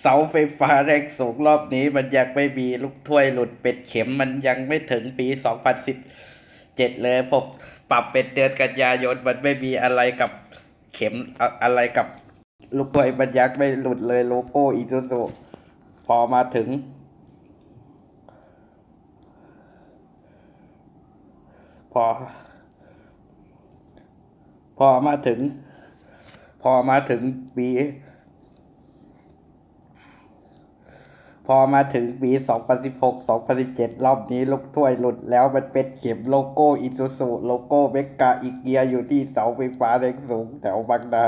เสาไฟฟ้าแรงสูงรอบนี้ มันยังไม่มีลูกถ้วยหลุดเป็นเข็มมันยังไม่ถึงปี2017เลยผมปรับเป็นเดือนกันยายนมันไม่มีอะไรกับเข็มอะอะไรกับลูกถ้วยมันยังไม่หลุดเลยโลโก้อีซูซูพอมาถึงพอ พอมาถึง พอมาถึงปี พอมาถึงปี 2016 2017 รอบนี้ลูกถ้วยหลุดแล้วมันเป็นเข็มโลโก้อิซูซูโลโก้เมกาอีเกียอยู่ที่เสาไฟฟ้าแรงสูงแถวบางนา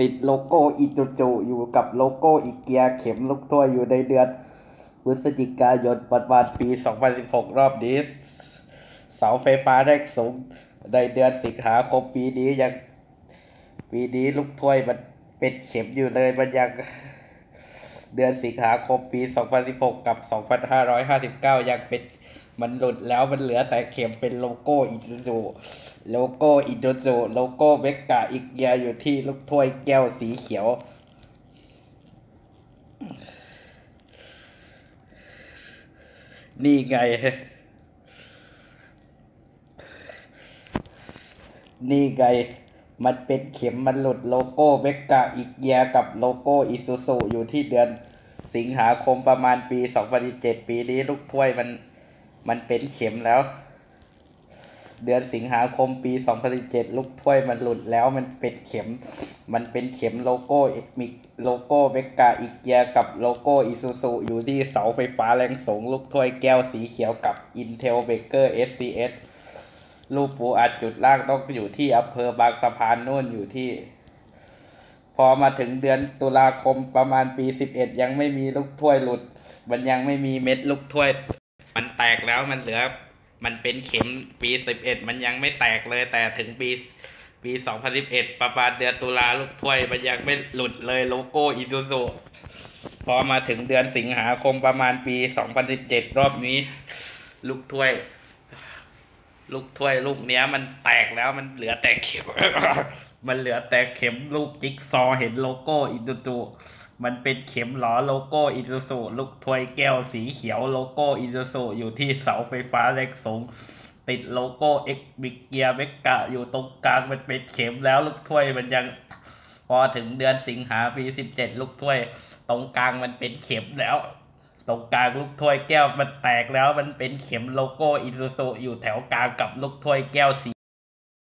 ติดโลโก้อิซูซูอยู่กับโลโก้อีเกียเข็มลูกถ้วยอยู่ในเดือนพฤศจิกายนปัจจุบันปี 2016 รอบนี้ เสาไฟฟ้าแรงสูงในเดือนสิงหาคมปีนี้ยังปีนี้ลูกถ้วยมันเป็นเข็มอยู่เลยมันยัง เดือนสิงหาคมปี 2016 กับ 2559 ยังเป็นมันหลุดแล้วมันเหลือแต่เข็มเป็นโลโก้อิซูซูโลโก้อิซูซูโลโก้เมกาอีกเกียอยู่ที่ลูกถ้วยแก้วสีเขียว นี่ไง นี่ไง มันเป็นเข็มมันหลุดโลโก้เมกาอีกเกียกับโลโก้อิซูซูอยู่ที่เดือนสิงหาคมประมาณปี 2017 ปีนี้ลูกถ้วยมันมันเป็นเข็มแล้ว เดือนสิงหาคมปี 2017 ลูกถ้วยมันหลุดแล้วมันเป็นเข็ม มันเป็นเข็มโลโก้มีโลโก้เมกาอีกเกียกับโลโก้อิซูซูอยู่ที่เสาไฟฟ้าแรงสูงลูกถ้วยแก้วสีเขียวกับ Intel Baker SCS รูปปูอัดจุดล่างต้องอยู่ที่อำเภอบางสะพานนู่นอยู่ที่ พอมาถึงเดือนตุลาคมประมาณปีสิบเอ็ดยังไม่มีลูกถ้วยหลุด มันยังไม่มีเม็ดลูกถ้วย มันแตกแล้วมันเหลือ มันเป็นเข็มปีสิบเอ็ดมันยังไม่แตกเลย แต่ถึงปีปีสองพันสิบเอ็ดประมาณเดือนตุลาลูกถ้วย มันยังไม่หลุดเลยโลโก้อิซูซูพอมาถึงเดือนสิงหาคมประมาณปีสองพันสิบเจ็ดรอบนี้ ลูกถ้วย ลูกถ้วยลูกเนี้ยมันแตกแล้วมันเหลือแต่เข็ม มันเหลือแต่เข็มลูกจิ๊กซอเห็นโลโก้อิซูซูมันเป็นเข็มหลอโลโก้อิซูซูลูกถ้วยแก้วสีเขียวโลโก้อิซูซูอยู่ที่เสาไฟฟ้าแรงสูง ติดโลโก้เอ็กบิเกียเมกะอยู่ตรงกลางมันเป็นเข็มแล้วลูกถ้วยมันยัง พอถึงเดือนสิงหาปีสิบเจ็ดลูกถ้วย ตรงกลางมันเป็นเข็มแล้ว ตรงกลางลูกถ้วยแก้วมันแตกแล้วมันเป็นเข็มโลโก้อิซูซูอยู่แถวกลางกับลูกถ้วยแก้วสี